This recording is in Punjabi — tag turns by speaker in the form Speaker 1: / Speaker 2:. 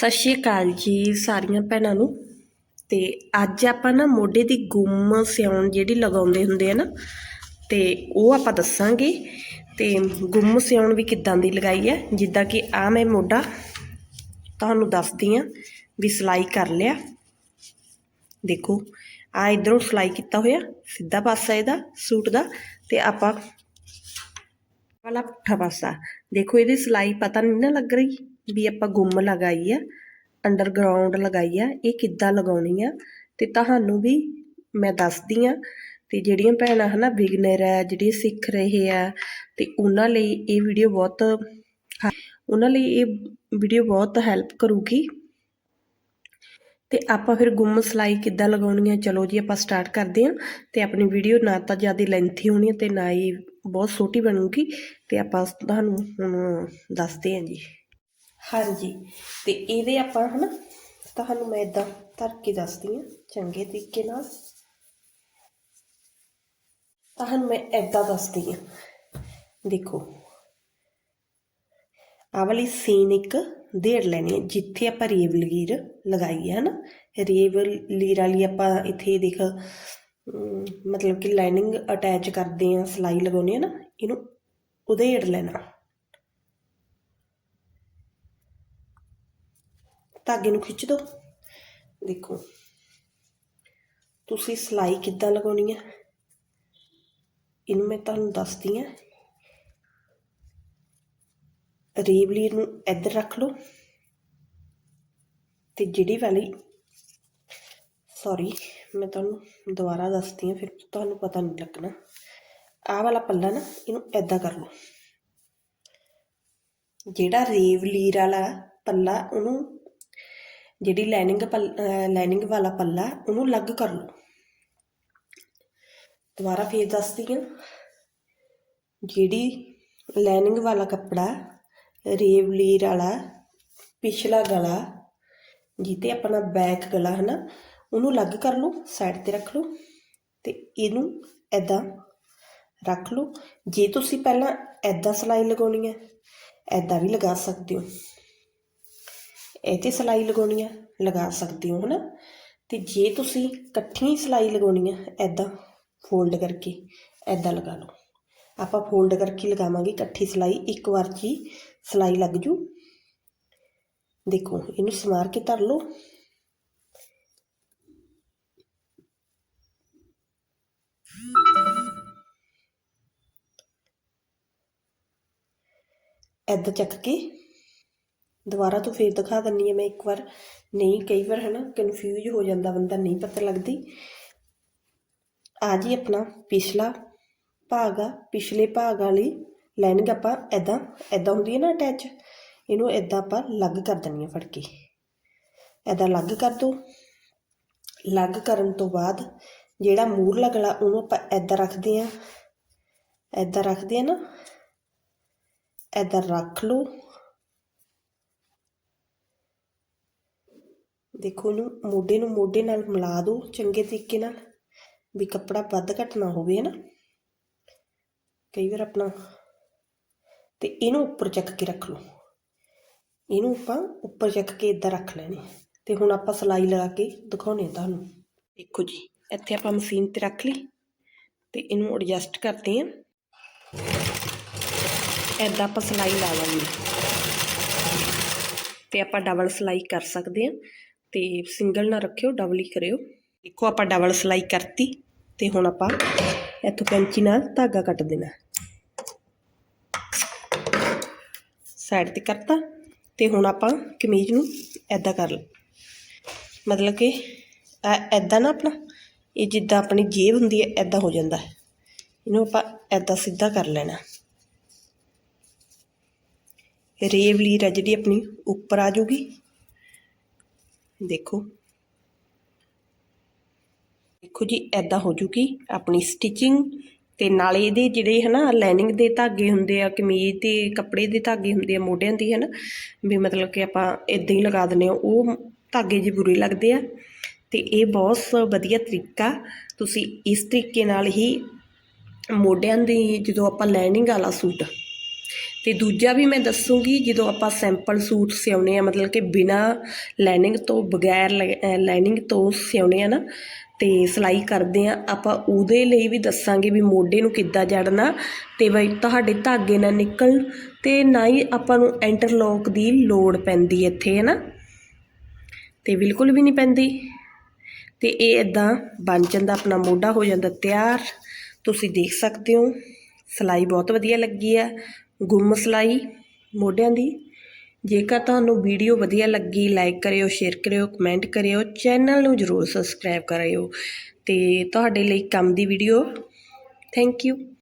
Speaker 1: ਸਤਿ ਸ਼੍ਰੀ ਅਕਾਲ ਜੀ ਸਾਰੀਆਂ ਭੈਣਾਂ ਨੂੰ। ਤੇ ਅੱਜ ਆਪਾਂ ਨਾ ਮੋਢੇ ਦੀ ਗੁੰਮ ਸਿਉਣ ਜਿਹੜੀ ਲਗਾਉਂਦੇ ਹੁੰਦੇ ਆ ਨਾ, ਤੇ ਉਹ ਆਪਾਂ ਦੱਸਾਂਗੇ। ਤੇ ਗੁੰਮ ਸਿਉਣ ਵੀ ਕਿੱਦਾਂ ਦੀ ਲਗਾਈ ਹੈ? ਜਿੱਦਾਂ ਕਿ ਆ ਮੈਂ ਮੋਢਾ ਤੁਹਾਨੂੰ ਦੱਸਦੀ ਆ ਵੀ ਸਿਲਾਈ ਕਰ ਲਿਆ। ਦੇਖੋ ਆ ਇਧਰੋਂ ਸਿਲਾਈ ਕੀਤਾ ਹੋਇਆ, ਸਿੱਧਾ ਪਾਸਾ ਇਹਦਾ, ਸੂਟ ਦਾ, ਤੇ ਆਪਾਂ ਵਾਲਾ ਪੁੱਠਾ ਪਾਸਾ। ਦੇਖੋ, ਇਹਦੀ ਸਿਲਾਈ ਪਤਾ ਨਹੀਂ ਨਾ ਲੱਗ ਰਹੀ। ਵੀ ਆਪਾਂ ਗੁੰਮ ਲਗਾਈ ਆ ਅੰਡਰਗਰਾਉਂਡ ਲਗਾਈ ਆ, ਇਹ ਕਿੱਦਾਂ ਲਗਾਉਣੀ ਆ, ਤੇ ਤੁਹਾਨੂੰ ਵੀ ਮੈਂ ਦੱਸਦੀ ਆ, ਤੇ ਜਿਹੜੀਆਂ ਭੈਣਾਂ ਹਨਾ ਬਿਗਨਰ ਆ ਜਿਹੜੇ ਸਿੱਖ ਰਹੇ ਆ, ਤੇ ਉਹਨਾਂ ਲਈ ਇਹ ਵੀਡੀਓ ਬਹੁਤ ਉਹਨਾਂ ਲਈ ਇਹ ਵੀਡੀਓ ਬਹੁਤ ਹੈਲਪ ਕਰੂਗੀ। ਤੇ ਆਪਾਂ ਫਿਰ ਗੁੰਮ ਸਿਲਾਈ ਕਿੱਦਾਂ ਲਗਾਉਣੀ ਹੈ ਚਲੋ ਜੀ ਆਪਾਂ ਸਟਾਰਟ ਕਰਦੇ ਹਾਂ ਤੇ ਆਪਣੀ ਵੀਡੀਓ ਨਾ ਤਾਂ ਜ਼ਿਆਦਾ ਲੈਂਥੀ ਹੋਣੀ ਹੈ ਤੇ ਨਾ ਹੀ ਬਹੁਤ ਛੋਟੀ ਬਣੂਗੀ, ਤੇ ਆਪਾਂ ਤੁਹਾਨੂੰ ਹੁਣ ਦੱਸਦੇ ਹਾਂ ਜੀ। ਹਾਂਜੀ। ਤੇ ਇਹਦੇ ਆਪਾਂ ਹਨਾ, ਤੁਹਾਨੂੰ ਮੈਂ ਇਦਾਂ ਧਰ ਕੇ ਦੱਸਦੀ ਹਾਂ, ਚੰਗੇ ਤਰੀਕੇ ਨਾਲ। ਤੁਹਾਨੂੰ ਮੈਂ ਇਦਾਂ ਦੱਸਦੀ ਹਾਂ। ਦੇਖੋ, ਆਹ ਵਾਲੀ ਸੀਨ ਇੱਕ ਦੇੜ ਲੈਣੀ ਹੈ, ਜਿੱਥੇ ਆਪਾਂ ਰੇਵ ਲੀਰ ਲਗਾਈ ਹੈ ਨਾ ਰੇਵ ਲੀਰ ਵਾਲੀ ਆਪਾਂ ਇੱਥੇ ਦੇਖ ਮਤਲਬ ਕਿ ਲਾਈਨਿੰਗ ਅਟੈਚ ਕਰਦੇ ਆ ਸਿਲਾਈ ਲਗਾਉਣੀ ਹੈ ਨਾ, ਇਹਨੂੰ ਉਧੇੜ ਲੈਣਾ। ਧਾਗੇ ਨੂੰ ਖਿੱਚ ਦੋ। ਦੇਖੋ, ਤੁਸੀਂ ਸਿਲਾਈ ਕਿੱਦਾਂ ਲਗਾਉਣੀ ਹੈ? ਇਹਨੂੰ ਮੈਂ ਤੁਹਾਨੂੰ ਦੱਸਦੀ ਹਾਂ। ਰੀਵਲੀਰ ਨੂੰ ਇੱਧਰ ਰੱਖ ਲਓ ਤੇ ਜਿਹੜੀ ਵਾਲੀ ਸੌਰੀ ਮੈਂ ਤੁਹਾਨੂੰ ਦੁਬਾਰਾ ਦੱਸਦੀ ਹਾਂ, ਫਿਰ ਤੁਹਾਨੂੰ ਪਤਾ ਨਹੀਂ ਲੱਗਣਾ। ਆਹ ਵਾਲਾ ਪੱਲਾ ਨਾ, ਇਹਨੂੰ ਐਦਾਂ ਕਰ ਲਓ। ਜਿਹੜਾ ਰੀਵਲੀਰ ਵਾਲਾ ਪੱਲਾ, ਉਹਨੂੰ ਜਿਹੜੀ ਲਾਈਨਿੰਗ ਲਾਈਨਿੰਗ ਵਾਲਾ ਪੱਲਾ, ਉਹਨੂੰ ਅਲੱਗ ਕਰ ਲਓ। ਦੁਬਾਰਾ ਫੇਰ ਦੱਸਦੀ ਹਾਂ। ਜਿਹੜੀ ਲਾਈਨਿੰਗ ਵਾਲਾ ਕੱਪੜਾ ਰੇਵਲੀਰ ਵਾਲਾ, ਪਿਛਲਾ ਗਲਾ ਜਿੱਤੇ ਆਪਣਾ ਬੈਕ ਗਲਾ ਹੈ ਨਾ ਉਹਨੂੰ ਅਲੱਗ ਕਰ ਲਓ ਸਾਈਡ ਤੇ ਰੱਖ ਲਓ ਤੇ ਇਹਨੂੰ ਐਦਾਂ ਰੱਖ ਲਓ। ਜੇ ਤੁਸੀਂ ਪਹਿਲਾਂ ਐਦਾਂ ਸਿਲਾਈ ਲਗਾਉਣੀ ਹੈ ਐਦਾਂ ਵੀ ਲਗਾ ਸਕਦੇ ਹੋ। ਇਹ ਤੇ ਸਿਲਾਈ ਲਗਾਉਣੀ ਆ, ਲਗਾ ਸਕਦੇ ਹੋ ਹਨਾ? ਤੇ ਜੇ ਤੁਸੀਂ ਇਕੱਠੀ ਸਿਲਾਈ ਲਗਾਉਣੀ ਆ ਐਦਾਂ ਫੋਲਡ ਕਰਕੇ ਐਦਾਂ ਲਗਾ ਲਓ। ਆਪਾਂ ਫੋਲਡ ਕਰਕੇ ਲਗਾਵਾਂਗੇ, ਇਕੱਠੀ ਸਿਲਾਈ, ਇੱਕ ਵਾਰ 'ਚ ਹੀ ਸਿਲਾਈ ਲੱਗ ਜੂ। ਦੇਖੋ, ਇਹਨੂੰ ਸਮਾਰ ਕੇ ਧਰ ਲਓ। ਐਦਾਂ ਚੱਕ ਕੇ ਦੁਬਾਰਾ ਤੋਂ ਫੇਰ ਦਿਖਾ ਦਿੰਨੀ ਆ, ਮੈਂ ਇੱਕ ਵਾਰ ਨਹੀਂ, ਕਈ ਵਾਰ ਹੈ ਕਨਫਿਊਜ਼ ਹੋ ਜਾਂਦਾ ਬੰਦਾ, ਨਹੀਂ ਪਤਾ ਲੱਗਦੀ। ਆ ਜੀ ਆਪਣਾ ਪਿਛਲਾ ਭਾਗ ਆ, ਪਿਛਲੇ ਭਾਗ ਵਾਲੀ ਲਾਈਨਿੰਗ ਆਪਾਂ ਐਦਾਂ ਐਦਾਂ ਹੁੰਦੀ ਹੈ ਨਾ ਅਟੈਚ ਇਹਨੂੰ ਐਦਾਂ ਆਪਾਂ ਲੱਗ ਕਰ ਦਿੰਨੀ ਆ ਫੜ ਕੇ। ਐਦਾਂ ਲੱਗ ਕਰ ਦੋ। ਲੱਗ ਕਰਨ ਤੋਂ ਬਾਅਦ ਜਿਹੜਾ ਮੂਰਲਾ ਗਲਾ, ਉਹਨੂੰ ਆਪਾਂ ਐਦਾਂ ਰੱਖਦੇ ਆ। ਐਦਾਂ ਰੱਖਦੇ ਆ ਨਾ। ਐਦਾਂ ਰੱਖ ਲਓ। ਦੇਖੋ ਇਹਨੂੰ ਮੋਢੇ ਨੂੰ ਮੋਢੇ ਨਾਲ ਮਿਲਾ ਦਿਓ ਚੰਗੇ ਤਰੀਕੇ ਨਾਲ, ਵੀ ਕੱਪੜਾ ਵੱਧ ਘੱਟ ਨਾ ਹੋਵੇ ਹੈ ਨਾ ਕਈ ਵਾਰ ਆਪਣਾ ਤੇ ਇਹਨੂੰ ਉੱਪਰ ਚੱਕ ਕੇ ਰੱਖ ਲਓ। ਇਹਨੂੰ ਆਪਾਂ ਉੱਪਰ ਚੱਕ ਕੇ ਇਦਾਂ ਰੱਖ ਲੈਣੇ। ਤੇ ਹੁਣ ਆਪਾਂ ਸਲਾਈ ਲਗਾ ਕੇ ਦਿਖਾਉਣੇ ਆ ਤੁਹਾਨੂੰ। ਦੇਖੋ ਜੀ, ਇੱਥੇ ਆਪਾਂ ਮਸ਼ੀਨ ਤੇ ਰੱਖ ਲਈ ਤੇ ਇਹਨੂੰ ਐਡਜਸਟ ਕਰਦੇ ਆ ਐਦਾਂ ਆਪਾਂ ਸਲਾਈ ਲਾ ਲਾਂਗੇ। ਤੇ ਆਪਾਂ ਡਬਲ ਸਲਾਈ ਕਰ ਸਕਦੇ ਆ ਤੇ ਸਿੰਗਲ ਨਾ ਰੱਖਿਓ ਡਬਲ ਹੀ ਕਰਿਓ। ਦੇਖੋ ਆਪਾਂ ਡਬਲ ਸਲਾਈ ਕਰਤੀ ਤੇ ਹੁਣ ਆਪਾਂ ਇੱਥੋਂ ਕੈਂਚੀ ਨਾਲ ਧਾਗਾ ਕੱਟ ਦੇਣਾ। ਸਾਈਡ ਤੇ ਕਰਤਾ ਤੇ ਹੁਣ ਆਪਾਂ ਕਮੀਜ਼ ਨੂੰ ਐਦਾਂ ਕਰ ਲ ਮਤਲਬ ਕਿ ਐਦਾਂ ਨਾ ਆਪਣਾ, ਇਹ ਜਿੱਦਾਂ ਆਪਣੀ ਜੇਬ ਹੁੰਦੀ ਹੈ ਐਦਾਂ ਹੋ ਜਾਂਦਾ। ਹੈ ਇਹਨੂੰ ਆਪਾਂ ਐਦਾਂ ਸਿੱਧਾ ਕਰ ਲੈਣਾ। ਰੇਵ ਲੀਰ ਹੈ ਜਿਹੜੀ ਆਪਣੀ ਉੱਪਰ ਆ ਜਾਊਗੀ ਦੇਖੋ। ਦੇਖੋ ਜੀ ਐਦਾਂ ਹੋ ਜੂਗੀ ਆਪਣੀ ਸਟਿਚਿੰਗ ਤੇ ਨਾਲੇ ਇਹਦੇ ਜਿਹੜੇ ਹਨਾ ਲਾਈਨਿੰਗ ਦੇ ਧਾਗੇ ਹੁੰਦੇ ਆ, ਕਮੀਜ਼ ਤੇ ਕੱਪੜੇ ਦੇ ਧਾਗੇ ਹੁੰਦੇ ਆ, ਮੋਢਿਆਂ ਦੀ ਹਨਾ, ਵੀ ਮਤਲਬ ਕਿ ਆਪਾਂ ਇਦਾਂ ਹੀ ਲਗਾ ਦਿੰਦੇ ਆ, ਉਹ ਧਾਗੇ ਜੇ ਬੁਰੇ ਲੱਗਦੇ ਆ, ਤੇ ਇਹ ਬਹੁਤ ਵਧੀਆ ਤਰੀਕਾ। ਤੁਸੀਂ ਇਸ ਤਰੀਕੇ ਨਾਲ ਹੀ ਮੋਢਿਆਂ ਦੀ ਜਦੋਂ ਆਪਾਂ ਲਾਈਨਿੰਗ ਵਾਲਾ ਸੂਟ ਤੇ ਦੂਜਾ ਵੀ ਮੈਂ ਦੱਸੂਗੀ, ਜਦੋਂ ਆਪਾਂ ਸੈਂਪਲ ਸੂਟ ਸਿਉਣੇ ਆ ਮਤਲਬ ਕਿ ਬਿਨਾ ਲਾਈਨਿੰਗ ਤੋਂ ਬਗੈਰ ਲਾਈਨਿੰਗ ਤੋਂ ਸਿਉਣੇ ਆ ਨਾ, ਤੇ ਸਿਲਾਈ ਕਰਦੇ ਆ ਆਪਾਂ ਉਹਦੇ ਲਈ ਵੀ ਦੱਸਾਂਗੇ ਵੀ ਮੋਢੇ ਨੂੰ ਕਿੱਦਾਂ ਜੜਨਾ, ਤੇ ਬਈ ਤੁਹਾਡੇ ਧਾਗੇ ਨਾ ਨਿਕਲਣ ਤੇ ਨਾ ਹੀ ਆਪਾਂ ਨੂੰ ਇੰਟਰਲੋਕ ਦੀ ਲੋੜ ਪੈਂਦੀ ਇੱਥੇ ਹੈ ਨਾ ਤੇ ਬਿਲਕੁਲ ਵੀ ਨਹੀਂ ਪੈਂਦੀ। ਤੇ ਇਹ ਇਦਾਂ ਬਣ ਜਾਂਦਾ, ਆਪਣਾ ਮੋਢਾ ਹੋ ਜਾਂਦਾ ਤਿਆਰ। ਤੁਸੀਂ ਦੇਖ ਸਕਦੇ ਹੋ, ਸਿਲਾਈ ਬਹੁਤ ਵਧੀਆ ਲੱਗੀ ਆ ਗੁੰਮ ਸਿਲਾਈ ਮੋਢਿਆਂ ਦੀ। ਜੇਕਰ ਤੁਹਾਨੂੰ ਵੀਡੀਓ ਵਧੀਆ ਲੱਗੀ ਲਾਈਕ ਕਰਿਓ ਸ਼ੇਅਰ ਕਰਿਓ ਕਮੈਂਟ ਕਰਿਓ ਚੈਨਲ ਨੂੰ ਜਰੂਰ ਸਬਸਕ੍ਰਾਈਬ ਕਰਿਓ। ਅਤੇ ਤੁਹਾਡੇ ਲਈ ਕੰਮ ਦੀ ਵੀਡੀਓ ਥੈਂਕ ਯੂ